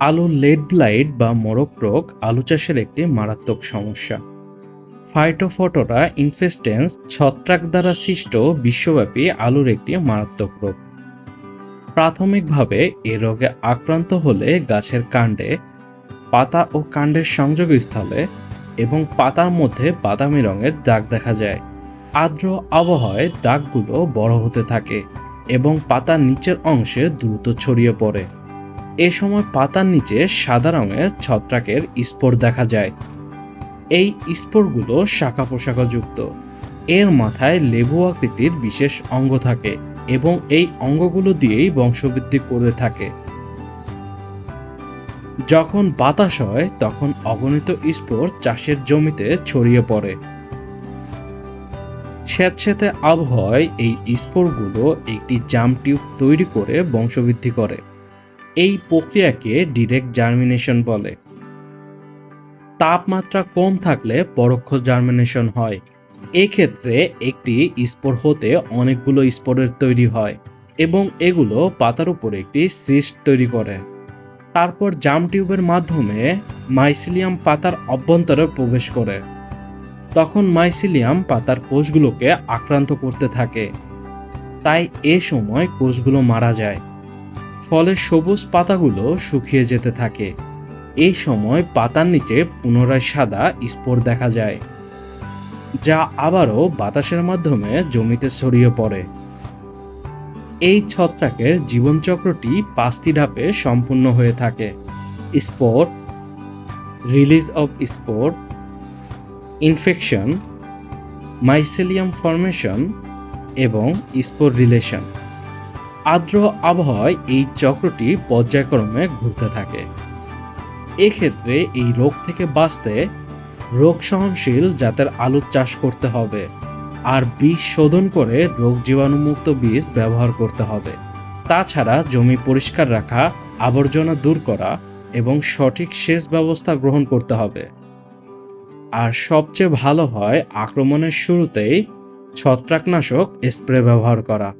আলুর lead blight বা মোরগ রোগ আলু চাষের একটি মারাত্মক সমস্যা। ফাইটোফটোরা ইনফেস্টেন্স ছত্রাক দ্বারা সৃষ্ট বিশ্বব্যাপী আলুর একটি মারাত্মক রোগ। প্রাথমিকভাবে এ রোগে আক্রান্ত হলে গাছের কাণ্ডে, পাতা ও কাণ্ডের সংযোগস্থলে এবং পাতার মধ্যে বাদামি রঙের দাগ দেখা যায়। আর্দ্র আবহাওয়ায় দাগগুলো বড় হতে থাকে এবং পাতার নিচের অংশে দ্রুত ছড়িয়ে পড়ে। এ সময় পাতার নিচে সাদা রঙের ছত্রাকের স্পোর দেখা যায়। এই স্পোরগুলো শাখা পোশাকাযুক্ত এর মাথায় লেবু আকৃতির বিশেষ অঙ্গ থাকে এবং এই অঙ্গগুলো দিয়েই বংশবৃদ্ধি করে থাকে। যখন বাতাস হয়, তখন অগণিত স্পোর চাষের জমিতে ছড়িয়ে পড়ে। স্যাঁতস্যাঁতে আবহাওয়ায় এই স্পোরগুলো একটি জাম টিউব তৈরি করে বংশবৃদ্ধি করে। এই প্রক্রিয়াকে ডিরেক্ট জার্মিনেশন বলে। তাপমাত্রা কম থাকলে পরোক্ষ জার্মিনেশন হয়। এক্ষেত্রে একটি স্পোর হতে অনেকগুলো স্পোরের তৈরি হয় এবং এগুলো পাতার উপর একটি সিস্ট তৈরি করে। তারপর জাম টিউবের মাধ্যমে মাইসিলিয়াম পাতার অভ্যন্তরে প্রবেশ করে। তখন মাইসিলিয়াম পাতার কোষগুলোকে আক্রান্ত করতে থাকে। তাই এ সময় কোষগুলো মারা যায়। ফলে সবুজ পাতাগুলো শুকিয়ে যেতে থাকে। এই সময় পাতার নিচে পুনরায় সাদা স্পোর দেখা যায়, যা আবারও বাতাসের মাধ্যমে জমিতে ছড়িয়ে পড়ে। এই ছত্রাকের জীবনচক্রটি পাঁচটি ধাপে সম্পূর্ণ হয়ে থাকে। Spore, release of spore, infection, mycelium formation এবং স্পোর রিলেশন। আর্দ্র আবহাওয়ায় এই চক্রটি পর্যায়ক্রমে ঘুরতে থাকে। এক্ষেত্রে এই রোগ থেকে বাঁচতে রোগ সহনশীল জাতের আলুর চাষ করতে হবে আর বীজ শোধন করে রোগ জীবাণুমুক্ত বীজ ব্যবহার করতে হবে। তাছাড়া জমি পরিষ্কার রাখা, আবর্জনা দূর করা এবং সঠিক সেচ ব্যবস্থা গ্রহণ করতে হবে। আর সবচেয়ে ভালো হয় আক্রমণের শুরুতেই ছত্রাকনাশক স্প্রে ব্যবহার করা।